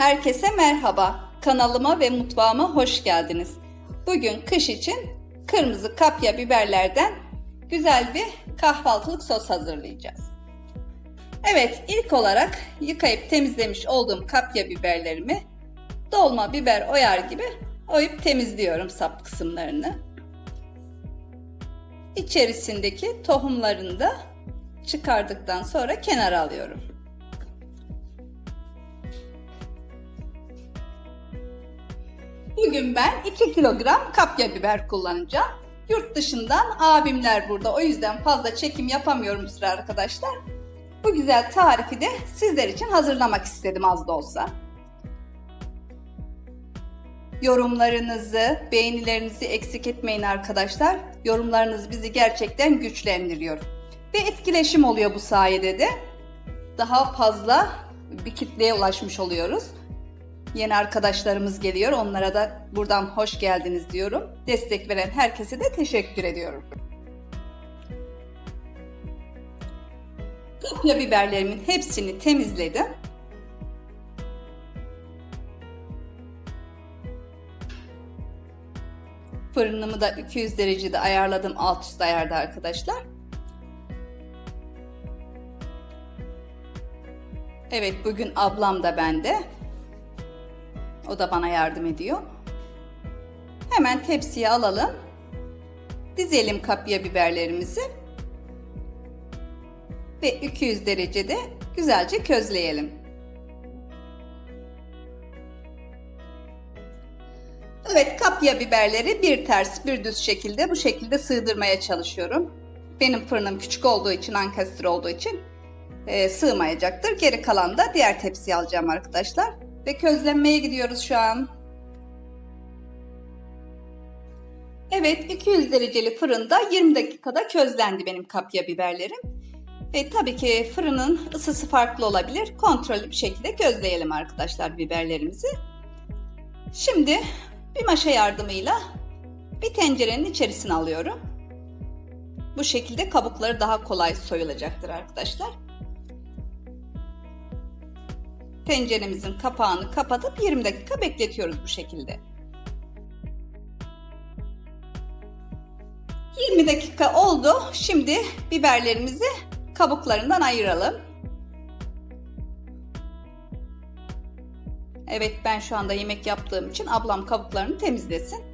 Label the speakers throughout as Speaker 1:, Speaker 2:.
Speaker 1: Herkese merhaba. Kanalıma ve mutfağıma hoş geldiniz. Bugün kış için kırmızı kapya biberlerden güzel bir kahvaltılık sos hazırlayacağız. Evet, ilk olarak yıkayıp temizlemiş olduğum kapya biberlerimi dolma biber oyar gibi oyup temizliyorum sap kısımlarını. İçerisindeki tohumlarını da çıkardıktan sonra kenara alıyorum. Bugün ben 2 kilogram kapya biber kullanacağım. Yurt dışından abimler burada. O yüzden fazla çekim yapamıyorum sıra arkadaşlar. Bu güzel tarifi de sizler için hazırlamak istedim az da olsa. Yorumlarınızı, beğenilerinizi eksik etmeyin arkadaşlar. Yorumlarınız bizi gerçekten güçlendiriyor. Ve etkileşim oluyor bu sayede de. Daha fazla bir kitleye ulaşmış oluyoruz. Yeni arkadaşlarımız geliyor. Onlara da buradan hoş geldiniz diyorum. Destek veren herkese de teşekkür ediyorum. Kapya biberlerimin hepsini temizledim. Fırınımı da 200 derecede ayarladım. Alt üst ayarda arkadaşlar. Evet bugün ablam da bende. O da bana yardım ediyor. Hemen tepsiye alalım. Dizelim kapya biberlerimizi. Ve 200 derecede güzelce közleyelim. Evet kapya biberleri bir ters bir düz şekilde bu şekilde sığdırmaya çalışıyorum. Benim fırınım küçük olduğu için ankastre olduğu için e, sığmayacaktır. Geri kalan da diğer tepsiye alacağım arkadaşlar. Ve közlenmeye gidiyoruz şu an. Evet 200 dereceli fırında 20 dakikada közlendi benim kapya biberlerim. Ve tabii ki fırının ısısı farklı olabilir. Kontrollü bir şekilde közleyelim arkadaşlar biberlerimizi. Şimdi bir maşa yardımıyla bir tencerenin içerisine alıyorum. Bu şekilde kabukları daha kolay soyulacaktır arkadaşlar. Tenceremizin kapağını kapatıp 20 dakika bekletiyoruz bu şekilde. 20 dakika oldu. Şimdi biberlerimizi kabuklarından ayıralım. Evet ben şu anda yemek yaptığım için ablam kabuklarını temizlesin.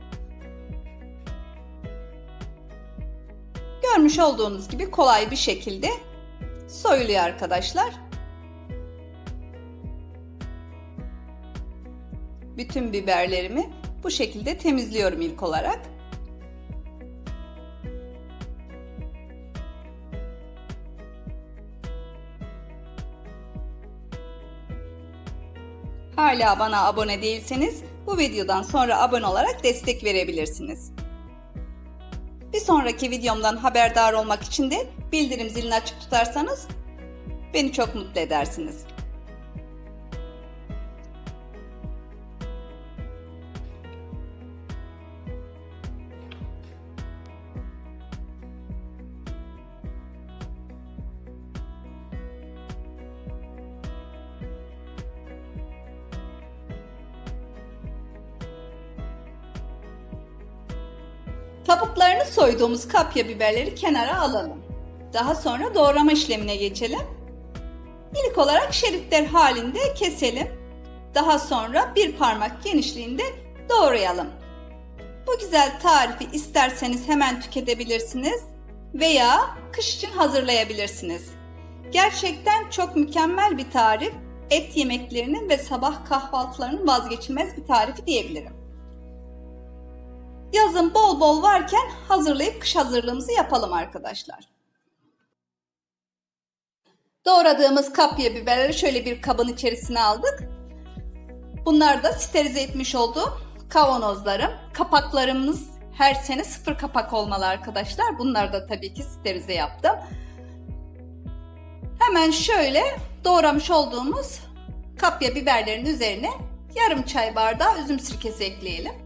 Speaker 1: Görmüş olduğunuz gibi kolay bir şekilde soyuluyor arkadaşlar. Bütün biberlerimi bu şekilde temizliyorum ilk olarak. Hala bana abone değilseniz bu videodan sonra abone olarak destek verebilirsiniz. Bir sonraki videomdan haberdar olmak için de bildirim zilini açık tutarsanız beni çok mutlu edersiniz. Kabuklarını soyduğumuz kapya biberleri kenara alalım. Daha sonra doğrama işlemine geçelim. İlk olarak şeritler halinde keselim. Daha sonra bir parmak genişliğinde doğrayalım. Bu güzel tarifi isterseniz hemen tüketebilirsiniz veya kış için hazırlayabilirsiniz. Gerçekten çok mükemmel bir tarif. Et yemeklerinin ve sabah kahvaltılarının vazgeçilmez bir tarifi diyebilirim. Yazın bol bol varken hazırlayıp kış hazırlığımızı yapalım arkadaşlar. Doğradığımız kapya biberleri şöyle bir kabın içerisine aldık. Bunlar da sterilize etmiş olduğum kavanozlarım. Kapaklarımız her sene sıfır kapak olmalı arkadaşlar. Bunlar da tabii ki sterilize yaptım. Hemen şöyle doğramış olduğumuz kapya biberlerin üzerine yarım çay bardağı üzüm sirkesi ekleyelim.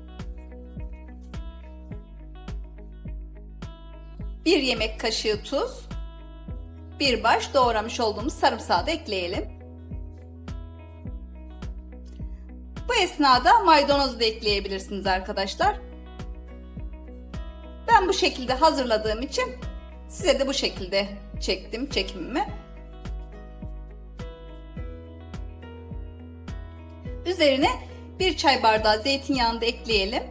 Speaker 1: Bir yemek kaşığı tuz, bir baş doğramış olduğumuz sarımsağı da ekleyelim. esnada maydanoz da ekleyebilirsiniz arkadaşlar. Ben bu şekilde hazırladığım için size de bu şekilde çektim çekimimi. Üzerine bir çay bardağı zeytinyağını da ekleyelim.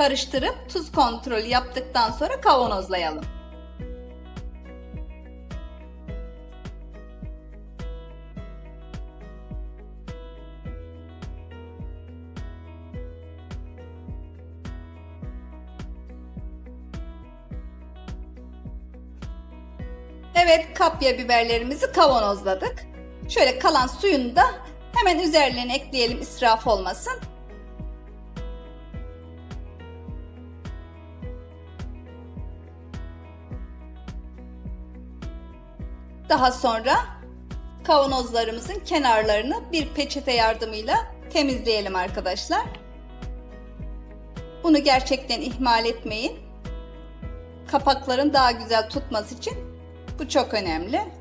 Speaker 1: Karıştırıp tuz kontrolü yaptıktan sonra kavanozlayalım. Evet kapya biberlerimizi kavanozladık. Şöyle kalan suyunu da hemen üzerlerine ekleyelim israf olmasın. Daha sonra kavanozlarımızın kenarlarını bir peçete yardımıyla temizleyelim arkadaşlar. Bunu gerçekten ihmal etmeyin. Kapakların daha güzel tutması için bu çok önemli.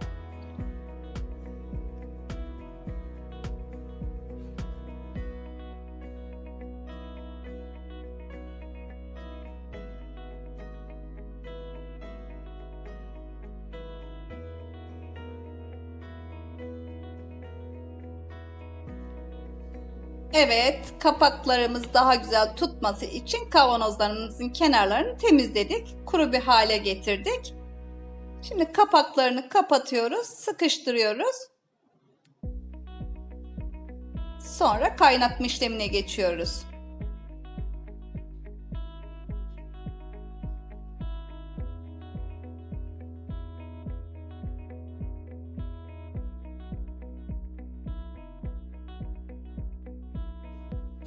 Speaker 1: Evet, kapaklarımız daha güzel tutması için kavanozlarımızın kenarlarını temizledik. Kuru bir hale getirdik. Şimdi kapaklarını kapatıyoruz, sıkıştırıyoruz. Sonra kaynatma işlemine geçiyoruz.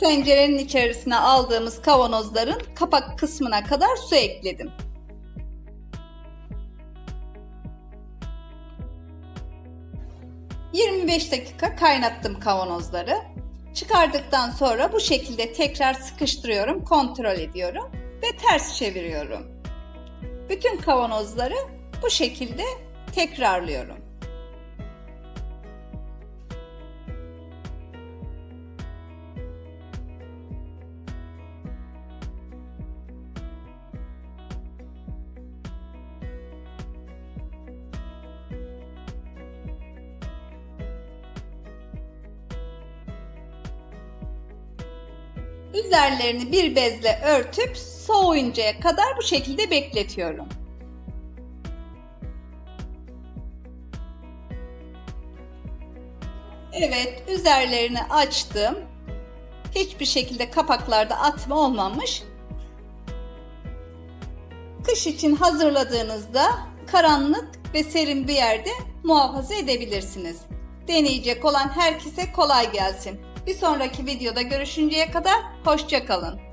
Speaker 1: Tencerenin içerisine aldığımız kavanozların kapak kısmına kadar su ekledim. ...25 dakika kaynattım kavanozları. Çıkardıktan sonra bu şekilde tekrar sıkıştırıyorum, kontrol ediyorum ve ters çeviriyorum. Bütün kavanozları bu şekilde tekrarlıyorum. Üzerlerini bir bezle örtüp soğuyuncaya kadar bu şekilde bekletiyorum. Evet, üzerlerini açtım. Hiçbir şekilde kapaklarda atma olmamış. Kış için hazırladığınızda karanlık ve serin bir yerde muhafaza edebilirsiniz. Deneyecek olan herkese kolay gelsin. Bir sonraki videoda görüşünceye kadar hoşçakalın.